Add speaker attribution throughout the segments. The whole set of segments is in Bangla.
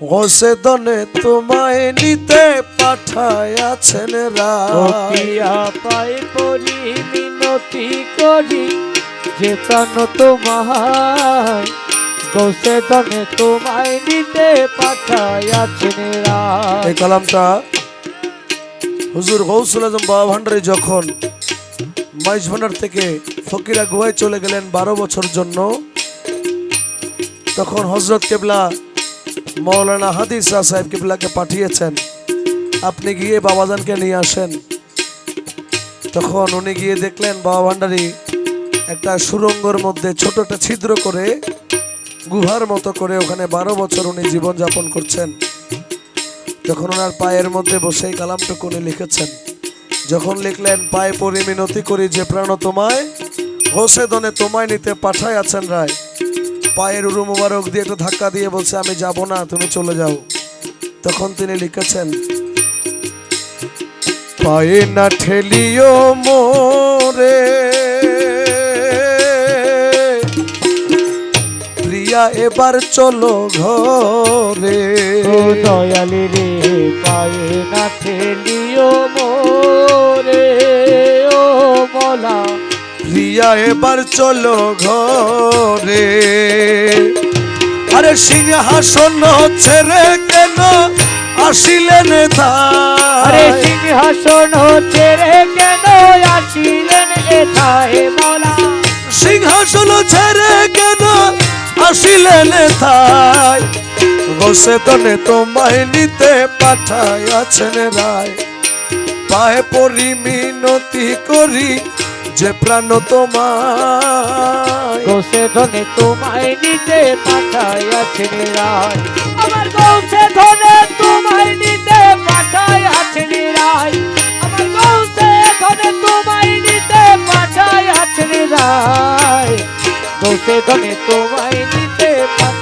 Speaker 1: হোসে দনে তোমায় নিতে পাঠায়াছেন
Speaker 2: পিয়া পাই পরি মিনতি করি যে প্রাণ তোমায় গোসে দনে তোমায় নিতে পাঠাইয়াছেন রায়
Speaker 1: এই কালামটা হুজুর গৌসুল আজম বাবা ভান্ডারী যখন মাইজ ভান্ডার থেকে ফকিরা গুহায় চলে গেলেন বারো বছর জন্য তখন হজরত কেবলা মৌলানা হাদিস শাহ সাহেব কেবলাকে পাঠিয়েছেন। আপনি গিয়ে বাবাজানকে নিয়ে আসেন। তখন উনি গিয়ে দেখলেন, বাবা ভান্ডারি একটা সুরঙ্গর মধ্যে ছোট একটা ছিদ্র করে, গুহার মতো করে ওখানে বারো বছর উনি জীবনযাপন করছেন। যখন ওনার পায়ের মধ্যে বসে এই কালামটুকু উনি লিখেছেন, যখন লিখলেন, পায়ে পরি মিনতি করি যে প্রাণ তোমায়, হোসে দনে তোমায় নিতে পাঠায় আছেন রায়। পায়ের উরু মুবারক দিয়ে একটু ধাক্কা দিয়ে বলছে, আমি যাব না, তুমি চলে যাও। তখন তিনি লিখেছেন, পায়ে না ঠেলিও মোরে। প্রিয়া, এবার চলো ঘরে।
Speaker 2: দয়ালি রে, পায়ে না ঠেলিও মোরে
Speaker 1: প্রিয়া এবার চলো ঘরে। আরে সিংহাসন ছেড়ে কেন আসিলেন
Speaker 2: আরে
Speaker 1: তাই
Speaker 2: সিংহাসন ছেড়ে কেন আসিলেন এথায় মলা
Speaker 1: সিংহাসন ছেড়ে কেন আসিলেন তাই? বসে তনে তোমায় নিতে পাঠায় আছেন রায়। পায়ে পরি মিনতি করি যে প্রাণ তোমায়।
Speaker 2: গোসে ধনে তোমায় নিতে পাঠাইয়াছেন রায়। আমার গোসে ধনে তোমায় নিতে পাঠাইয়াছেন রায়। আমার গোসে ধনে তোমায় নিতে পাঠাইয়াছেন রায়। গোসে ধনে তোমায় নিতে পাঠাইয়াছেন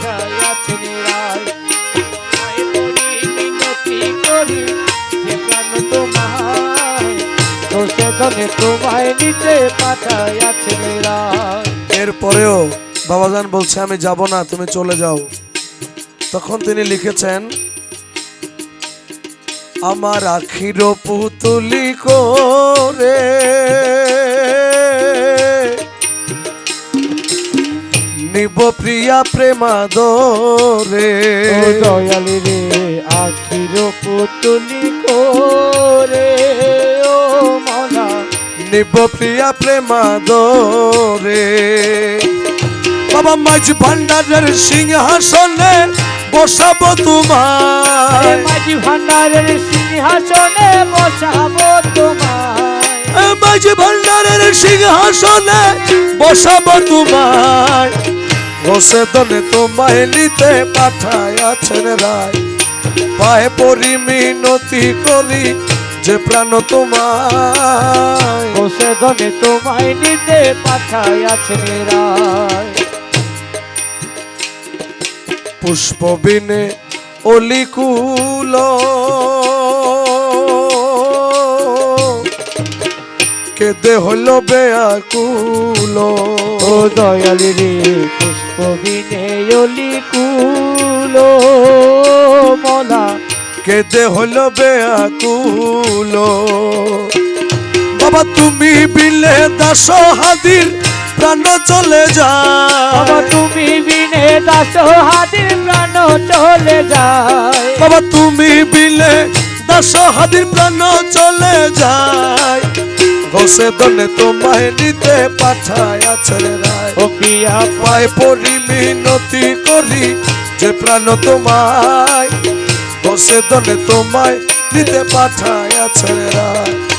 Speaker 2: গোসে তোমায় নিতে পাঠাইয়াছেন রায়
Speaker 1: এরপরেও বাবাজান বলছে আমি যাব না তুমি চলে যাও। তখন তিনি লিখেছেন আমার আখির পুতুলি করে। নিব প্রিয়া প্রেমাদরে।
Speaker 2: ও দয়ালি রে আখির পুতুলি করে।
Speaker 1: নিব প্রিয়া প্রেমাদরে। বাবা মাঝ ভান্ডারের সিংহাসনে বসাবো তোমার
Speaker 2: মাঝি ভান্ডারের সিংহাসনে বসাবো তোমায়।
Speaker 1: মাঝ ভান্ডারের সিংহাসনে বসাবো তোমার বসে দনে তোমায় নিতে পাঠায় আছেন রায়। পায়ে পরি মিনতি করি যে প্রাণ তোমায়।
Speaker 2: বসে ধনে তোমায় নিতে পাঠাইয়াছেন রায়।
Speaker 1: পুষ্প বিনে অলিকুল কেদে হলো বেয়াকুল
Speaker 2: ও দয়ালি রে পুষ্প বিনেয়লি কুলো। মলা
Speaker 1: কেদে হলো বেয়াকুল। বাবা তুমি বিলে দাস হাদির প্রাণ চলে
Speaker 2: যা
Speaker 1: বাবা
Speaker 2: তুমি বিলে দাস হাতির প্রাণ চলে যায়।
Speaker 1: বাবা তুমি বিলে দাস হাদির প্রাণ চলে যায়। বসে দনে তোমায় নিতে পাঠায় আছে রায়।
Speaker 2: ও প্রিয়া
Speaker 1: পায়ে পড়ি মিনতি করি যে প্রাণ তোমায়। বসে দলে তোমায় দিতে পাঠায় রায়